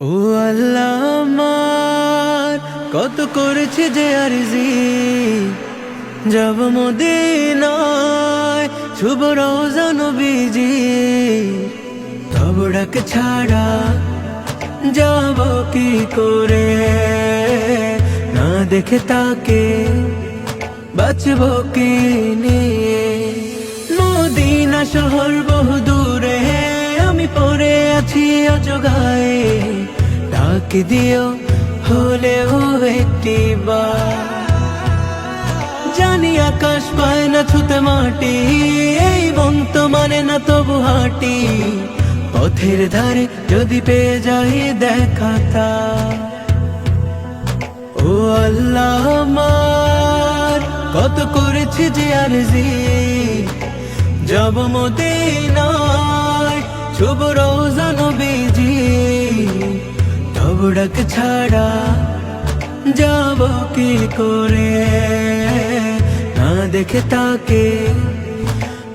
ও আল্লাহ কত করেছে যে আরজি। যাব মদিনায়, শুভ রোজা নবীজি। তব ছাড়া যাব কি করে? না দেখে তাকে বাঁচব কি নিয়ে? মদিনা শহর বহু দূরে আমি পড়ে আছি অজগায়ে, ডাক দিও হলেও একটি জানি আকাশ পায় না ছুতে মাটি, এই মন তো মানে না তবু হাঁটি। পথের ধারে যদি পেয়ে যাই দেখাতা ও আল্লাহ আমার, কত করেছি যে আরজি। যাব মদিনায়। শুভ রোজা নবীজি। তব ছাড়া যাব কি করে? না দেখে তাকে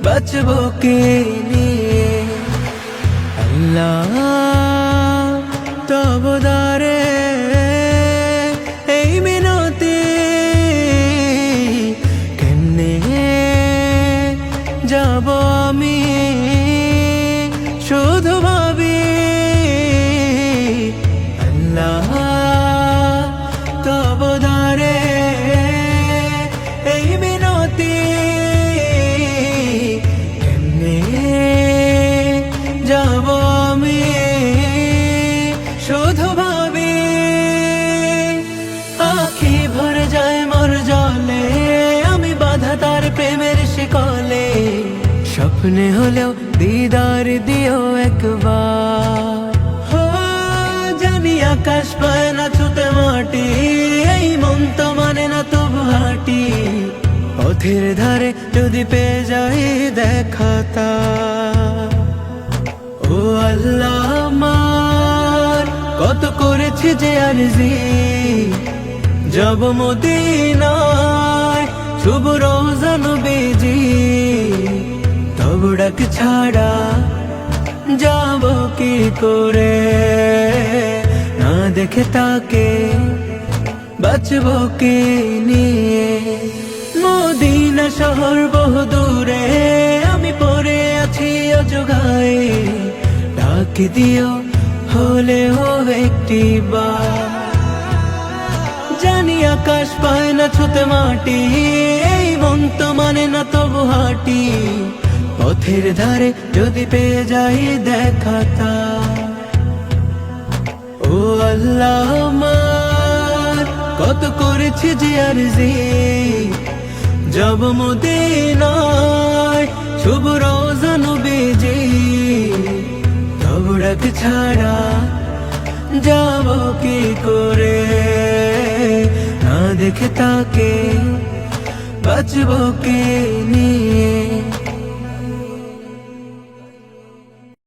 বাঁচব কি নিয়ে? আল্লাহ তব দারে এই মিনতি। কেমনে যাব আমি? স্বপ্নে হলেও দিদার দিও একবার জানি আকাশ পায় না ছুতে মাটি এই মন তো মানে না তবু হাঁটি পথের ধারে যদি পেয়ে যাই দেখাতা ও আল্লাহ আমার কত করেছি যে আরজি যাব মদিনায় শুভ রোজা নবীজি তব ডাক ছাড়া যাব কি করে? না দেখে তাকে বাঁচব কি নিয়ে? মদিনা শহর বহু দূরে, আমি পড়ে আছি অজগায়ে। ডাক দিও হলেও একটি বার। জানি আকাশ পায় না ছুতে মাটি, এই মন তো মানে না তবু হাঁটি। পথের ধারে যদি পেয়ে যাই দেখাতা ও আল্লাহ আমার, কত করেছি যে আরজি। যাব মদিনায় শুভ রোজা বেজে তব ডাক ছাড়া যাব কি করে? না দেখে তাকে বাঁচব কে নিয়ে?